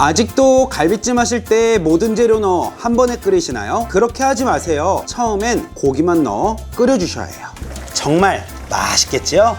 아직도 갈비찜 하실 때 모든 재료 넣어 한 번에 끓이시나요? 그렇게 하지 마세요. 처음엔 고기만 넣어 끓여주셔야 해요. 정말 맛있겠지요?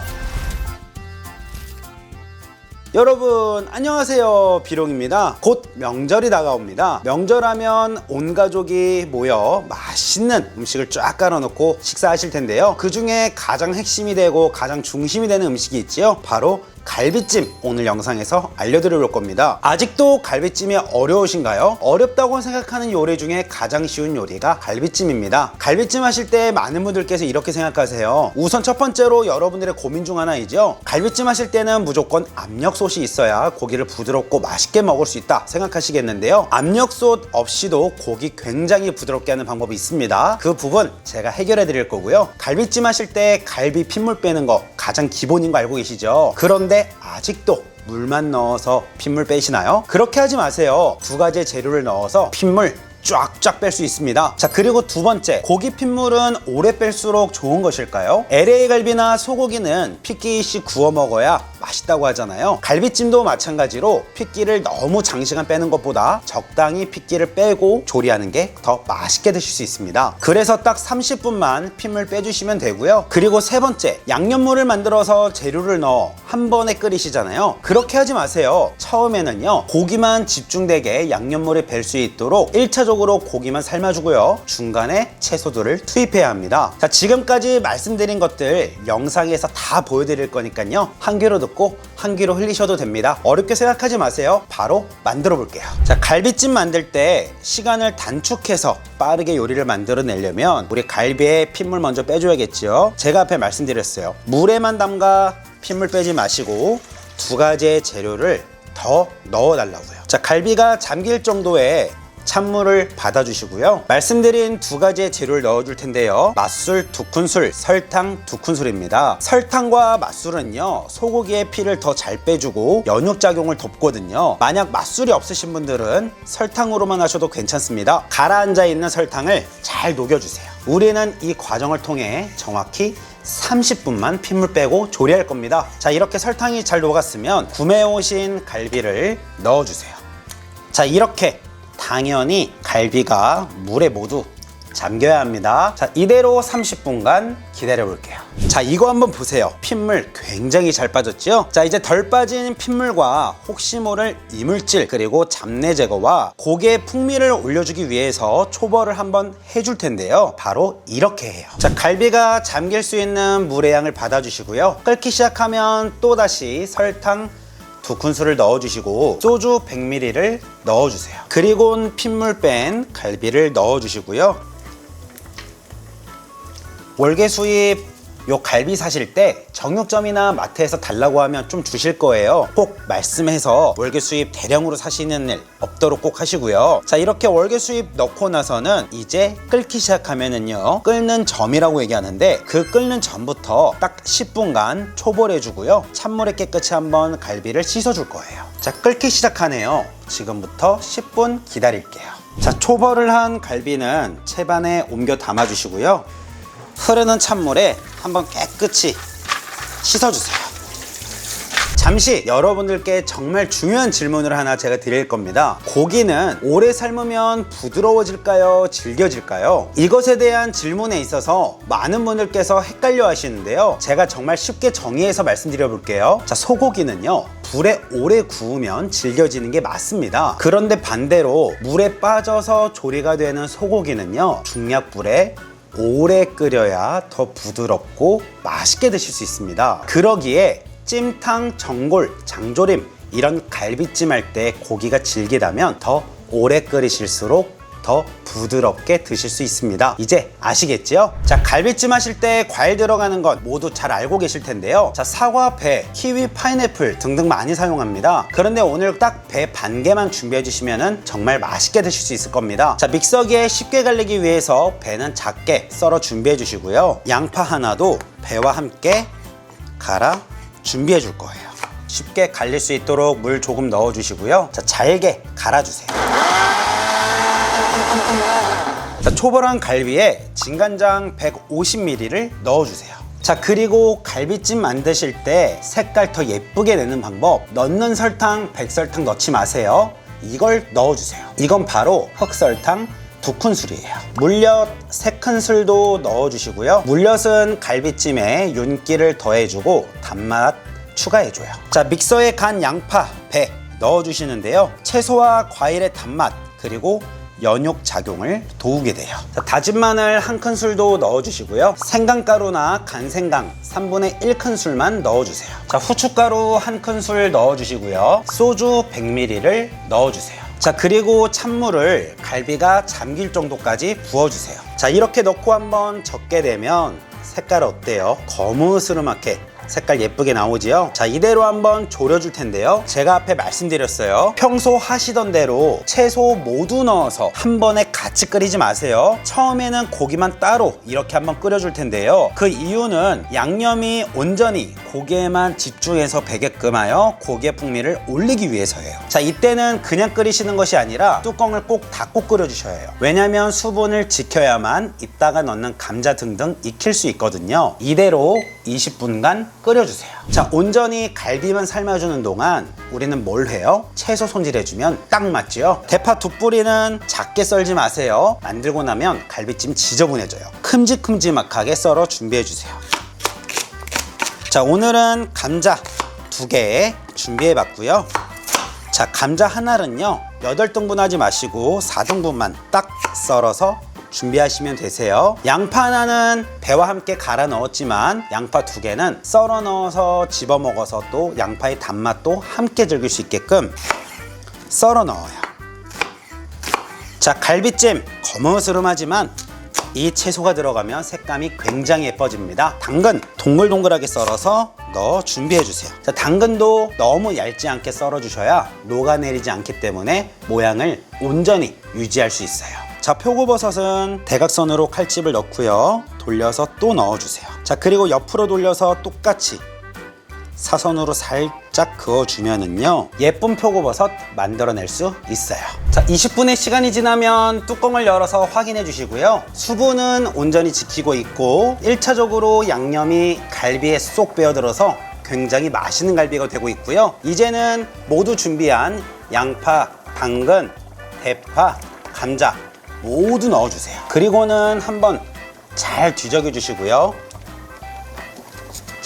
여러분 안녕하세요 비롱입니다 곧 명절이 다가옵니다 명절하면 온 가족이 모여 맛있는 음식을 쫙 깔아놓고 식사하실 텐데요 그 중에 가장 핵심이 되고 가장 중심이 되는 음식이 있지요 바로 갈비찜 오늘 영상에서 알려드릴 겁니다. 아직도 갈비찜이 어려우신가요? 어렵다고 생각하는 요리 중에 가장 쉬운 요리가 갈비찜입니다. 갈비찜 하실 때 많은 분들께서 이렇게 생각하세요. 우선 첫 번째로 여러분들의 고민 중 하나이죠. 갈비찜 하실 때는 무조건 압력솥이 있어야 고기를 부드럽고 맛있게 먹을 수 있다 생각하시겠는데요. 압력솥 없이도 고기 굉장히 부드럽게 하는 방법이 있습니다. 그 부분 제가 해결해 드릴 거고요. 갈비찜 하실 때 갈비 핏물 빼는 거 가장 기본인 거 알고 계시죠? 그런데 아직도 물만 넣어서 핏물 빼시나요? 그렇게 하지 마세요. 두 가지 재료를 넣어서 핏물 쫙쫙 뺄 수 있습니다. 자, 그리고 두 번째, 고기 핏물은 오래 뺄수록 좋은 것일까요? LA 갈비나 소고기는 핏기시 구워 먹어야 맛있다고 하잖아요. 갈비찜도 마찬가지로 핏기를 너무 장시간 빼는 것보다 적당히 핏기를 빼고 조리하는 게 더 맛있게 드실 수 있습니다. 그래서 딱 30분만 핏물 빼주시면 되고요. 그리고 세 번째, 양념물을 만들어서 재료를 넣어 한 번에 끓이시잖아요. 그렇게 하지 마세요. 처음에는요, 고기만 집중되게 양념물이 뵐 수 있도록 1차적으로 고기만 삶아주고요. 중간에 채소들을 투입해야 합니다. 자, 지금까지 말씀드린 것들 영상에서 다 보여드릴 거니까요. 한 듣고 한 귀로 흘리셔도 됩니다. 어렵게 생각하지 마세요. 바로 만들어 볼게요. 자, 갈비찜 만들 때 시간을 단축해서 빠르게 요리를 만들어 내려면 우리 갈비에 핏물 먼저 빼줘야겠죠. 제가 앞에 말씀드렸어요. 물에만 담가 핏물 빼지 마시고 두 가지의 재료를 더 넣어 달라고요. 자, 갈비가 잠길 정도의 찬물을 받아주시고요. 말씀드린 두 가지의 재료를 넣어줄 텐데요. 맛술 두 큰술, 설탕 두 큰술입니다. 설탕과 맛술은요, 소고기의 피를 더 잘 빼주고 연육작용을 돕거든요. 만약 맛술이 없으신 분들은 설탕으로만 하셔도 괜찮습니다. 가라앉아 있는 설탕을 잘 녹여주세요. 우리는 이 과정을 통해 정확히 30분만 핏물 빼고 조리할 겁니다. 자, 이렇게 설탕이 잘 녹았으면 구매해 오신 갈비를 넣어주세요. 자, 이렇게 당연히 갈비가 물에 모두 잠겨야 합니다. 자, 이대로 30분간 기다려 볼게요. 자, 이거 한번 보세요. 핏물 굉장히 잘 빠졌죠? 자, 이제 덜 빠진 핏물과 혹시 모를 이물질 그리고 잡내 제거와 고기의 풍미를 올려주기 위해서 초벌을 한번 해줄 텐데요. 바로 이렇게 해요. 자, 갈비가 잠길 수 있는 물의 양을 받아주시고요. 끓기 시작하면 또다시 설탕 두 큰술을 넣어주시고 소주 100ml를 넣어주세요. 그리고 핏물 뺀 갈비를 넣어주시고요. 월계 수입 요 갈비 사실 때 정육점이나 마트에서 달라고 하면 좀 주실 거예요. 꼭 말씀해서 월계 수입 대량으로 사시는 일 없도록 꼭 하시고요. 자 이렇게 월계 수입 넣고 나서는 이제 끓기 시작하면은요 끓는 점이라고 얘기하는데 그 끓는 전부터 딱 10분간 초벌해 주고요. 찬물에 깨끗이 한번 갈비를 씻어 줄 거예요. 자 끓기 시작하네요. 지금부터 10분 기다릴게요. 자 초벌을 한 갈비는 채반에 옮겨 담아 주시고요. 흐르는 찬물에 한번 깨끗이 씻어주세요. 잠시 여러분들께 정말 중요한 질문을 하나 제가 드릴 겁니다. 고기는 오래 삶으면 부드러워질까요? 질겨질까요? 이것에 대한 질문에 있어서 많은 분들께서 헷갈려 하시는데요. 제가 정말 쉽게 정의해서 말씀드려 볼게요. 자, 소고기는요. 불에 오래 구우면 질겨지는 게 맞습니다. 그런데 반대로 물에 빠져서 조리가 되는 소고기는요. 중약불에 오래 끓여야 더 부드럽고 맛있게 드실 수 있습니다. 그러기에 찜탕, 전골, 장조림 이런 갈비찜 할 때 고기가 질기다면 더 오래 끓이실수록 더 부드럽게 드실 수 있습니다. 이제 아시겠지요? 자, 갈비찜 하실 때 과일 들어가는 것 모두 잘 알고 계실 텐데요. 자, 사과, 배, 키위, 파인애플 등등 많이 사용합니다. 그런데 오늘 딱 배 반 개만 준비해 주시면 정말 맛있게 드실 수 있을 겁니다. 자, 믹서기에 쉽게 갈리기 위해서 배는 작게 썰어 준비해 주시고요. 양파 하나도 배와 함께 갈아 준비해 줄 거예요. 쉽게 갈릴 수 있도록 물 조금 넣어 주시고요. 자, 잘게 갈아 주세요. 자, 초벌한 갈비에 진간장 150ml를 넣어주세요. 자, 그리고 갈비찜 만드실 때 색깔 더 예쁘게 내는 방법. 넣는 설탕, 백설탕 넣지 마세요. 이걸 넣어주세요. 이건 바로 흑설탕 두 큰술이에요. 물엿 세 큰술도 넣어주시고요. 물엿은 갈비찜에 윤기를 더해주고 단맛 추가해줘요. 자, 믹서에 간 양파, 배 넣어주시는데요. 채소와 과일의 단맛, 그리고 연육 작용을 도우게 돼요. 자, 다진 마늘 한 큰술도 넣어주시고요. 생강가루나 간생강 3분의 1 큰술만 넣어주세요. 자, 후춧가루 한 큰술 넣어주시고요. 소주 100ml를 넣어주세요. 자, 그리고 찬물을 갈비가 잠길 정도까지 부어주세요. 자, 이렇게 넣고 한번 적게 되면 색깔 어때요? 거무스름하게 색깔 예쁘게 나오지요? 자, 이대로 한번 졸여줄 텐데요. 제가 앞에 말씀드렸어요. 평소 하시던 대로 채소 모두 넣어서 한 번에 같이 끓이지 마세요. 처음에는 고기만 따로 이렇게 한번 끓여줄 텐데요. 그 이유는 양념이 온전히 고기에만 집중해서 배게끔 하여 고기의 풍미를 올리기 위해서예요. 자, 이때는 그냥 끓이시는 것이 아니라 뚜껑을 꼭 닫고 끓여주셔야 해요. 왜냐면 수분을 지켜야만 이따가 넣는 감자 등등 익힐 수 있거든요. 이대로 20분간 끓여주세요. 자, 온전히 갈비만 삶아주는 동안 우리는 뭘 해요? 채소 손질해주면 딱 맞지요? 대파 두 뿌리는 작게 썰지 마세요. 만들고 나면 갈비찜 지저분해져요. 큼직큼직하게 썰어 준비해주세요. 자, 오늘은 감자 두 개 준비해 봤고요. 자, 감자 하나는요, 8등분 하지 마시고 4등분만 딱 썰어서 준비하시면 되세요. 양파 하나는 배와 함께 갈아 넣었지만 양파 두 개는 썰어 넣어서 집어 먹어서 또 양파의 단맛도 함께 즐길 수 있게끔 썰어 넣어요. 자, 갈비찜 거무스름하지만 이 채소가 들어가면 색감이 굉장히 예뻐집니다. 당근 동글동글하게 썰어서 넣어 준비해 주세요. 자, 당근도 너무 얇지 않게 썰어 주셔야 녹아내리지 않기 때문에 모양을 온전히 유지할 수 있어요. 자, 표고버섯은 대각선으로 칼집을 넣고요. 돌려서 또 넣어 주세요. 자, 그리고 옆으로 돌려서 똑같이 사선으로 살짝 그어주면은요 예쁜 표고버섯 만들어낼 수 있어요 자 20분의 시간이 지나면 뚜껑을 열어서 확인해 주시고요 수분은 온전히 지키고 있고 1차적으로 양념이 갈비에 쏙 배어들어서 굉장히 맛있는 갈비가 되고 있고요 이제는 모두 준비한 양파, 당근, 대파, 감자 모두 넣어주세요 그리고는 한번 잘 뒤적여 주시고요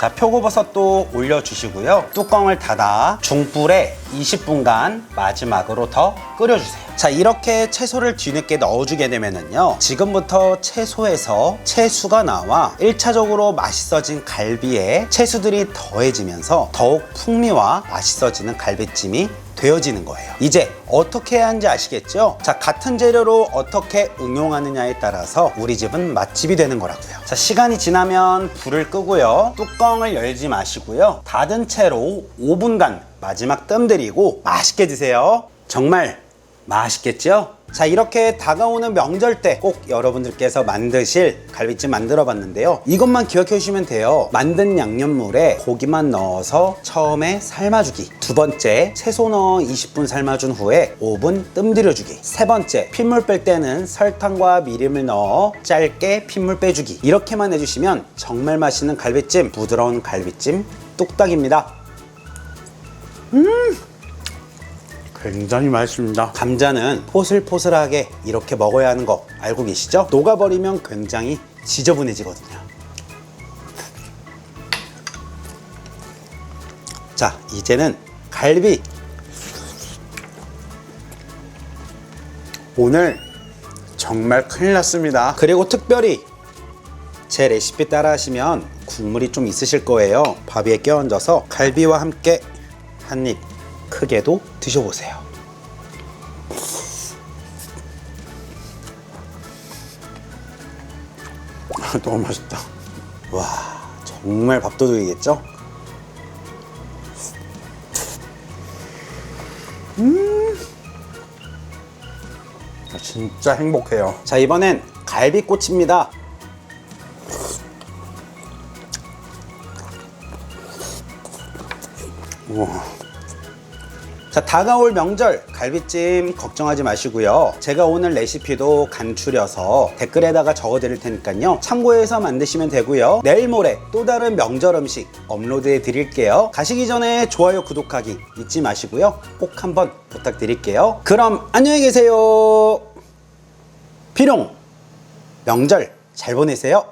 자, 표고버섯도 올려주시고요. 뚜껑을 닫아 중불에 20분간 마지막으로 더 끓여주세요. 자, 이렇게 채소를 뒤늦게 넣어주게 되면은요. 지금부터 채소에서 채수가 나와 1차적으로 맛있어진 갈비에 채수들이 더해지면서 더욱 풍미와 맛있어지는 갈비찜이 되어지는 거예요. 이제 어떻게 해야 하는지 아시겠죠? 자, 같은 재료로 어떻게 응용하느냐에 따라서 우리 집은 맛집이 되는 거라고요. 자, 시간이 지나면 불을 끄고요. 뚜껑을 열지 마시고요. 닫은 채로 5분간 마지막 뜸 들이고 맛있게 드세요. 정말 맛있겠죠? 자 이렇게 다가오는 명절 때 꼭 여러분들께서 만드실 갈비찜 만들어 봤는데요. 이것만 기억해 주시면 돼요. 만든 양념물에 고기만 넣어서 처음에 삶아주기. 두 번째 채소 넣어 20분 삶아준 후에 5분 뜸 들여주기. 세 번째 핏물 뺄 때는 설탕과 미림을 넣어 짧게 핏물 빼주기. 이렇게만 해주시면 정말 맛있는 갈비찜 부드러운 갈비찜 뚝딱입니다 굉장히 맛있습니다. 감자는 포슬포슬하게 이렇게 먹어야 하는 거 알고 계시죠? 녹아버리면 굉장히 지저분해지거든요. 자, 이제는 갈비. 오늘 정말 큰일 났습니다. 그리고 특별히 제 레시피 따라 하시면 국물이 좀 있으실 거예요. 밥 위에 껴얹어서 갈비와 함께 한 입 크게도 드셔보세요. 너무 맛있다. 와, 정말 밥도둑이겠죠? 음, 진짜 행복해요. 자, 이번엔 갈비꼬치입니다. 자, 다가올 명절 갈비찜 걱정하지 마시고요. 제가 오늘 레시피도 간추려서 댓글에다가 적어 드릴 테니까요. 참고해서 만드시면 되고요. 내일 모레 또 다른 명절 음식 업로드해 드릴게요. 가시기 전에 좋아요, 구독하기 잊지 마시고요. 꼭 한번 부탁드릴게요. 그럼 안녕히 계세요. 비룡 명절 잘 보내세요.